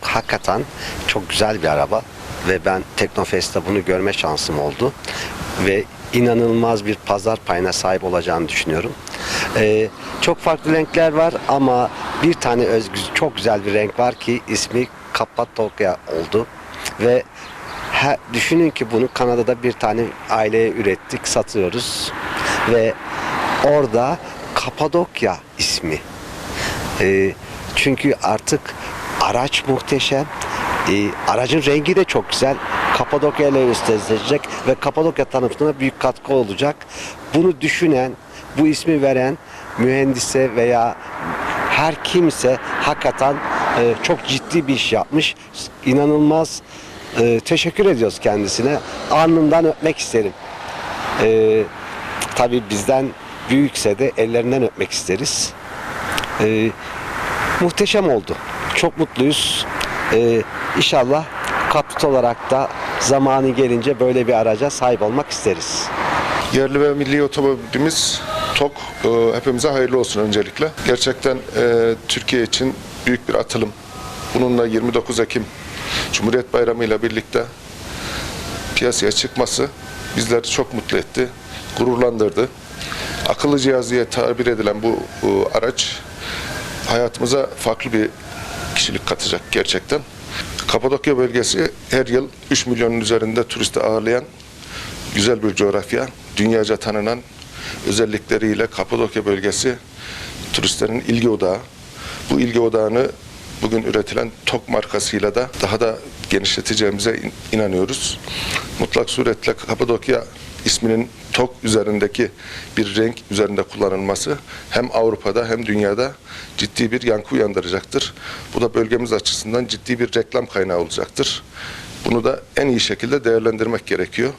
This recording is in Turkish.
hakikaten çok güzel bir araba ve ben Teknofest'te bunu görme şansım oldu ve inanılmaz bir pazar payına sahip olacağını düşünüyorum. Ee, çok farklı renkler var ama bir tane özgü çok güzel bir renk var ki ismi Kappadokya oldu ve he- düşünün ki bunu Kanada'da bir tane aileye ürettik, satıyoruz ve orada Kapadokya ismi. Ee, çünkü artık araç muhteşem. Ee, aracın rengi de çok güzel. Kapadokya ile üstlenecek ve Kapadokya tanıtımına büyük katkı olacak. Bunu düşünen, bu ismi veren mühendise veya her kimse hakikaten e, çok ciddi bir iş yapmış. İnanılmaz e, teşekkür ediyoruz kendisine. Alnından öpmek isterim. E, tabii bizden büyükse de ellerinden öpmek isteriz. E, muhteşem oldu. Çok mutluyuz. E, inşallah kaput olarak da zamanı gelince böyle bir araca sahip olmak isteriz. Yerli ve milli otomobilimiz TOK e, hepimize hayırlı olsun öncelikle. Gerçekten e, Türkiye için büyük bir atılım. Bununla 29 Ekim Cumhuriyet Bayramı ile birlikte piyasaya çıkması bizleri çok mutlu etti, gururlandırdı. Akıllı cihaz diye tabir edilen bu e, araç hayatımıza farklı bir kişilik katacak gerçekten. Kapadokya bölgesi her yıl 3 milyonun üzerinde turisti ağırlayan güzel bir coğrafya. Dünyaca tanınan özellikleriyle Kapadokya bölgesi turistlerin ilgi odağı. Bu ilgi odağını bugün üretilen TOK markasıyla da daha da genişleteceğimize in- inanıyoruz. Mutlak suretle Kapadokya isminin TOK üzerindeki bir renk üzerinde kullanılması hem Avrupa'da hem dünyada ciddi bir yankı uyandıracaktır. Bu da bölgemiz açısından ciddi bir reklam kaynağı olacaktır. Bunu da en iyi şekilde değerlendirmek gerekiyor.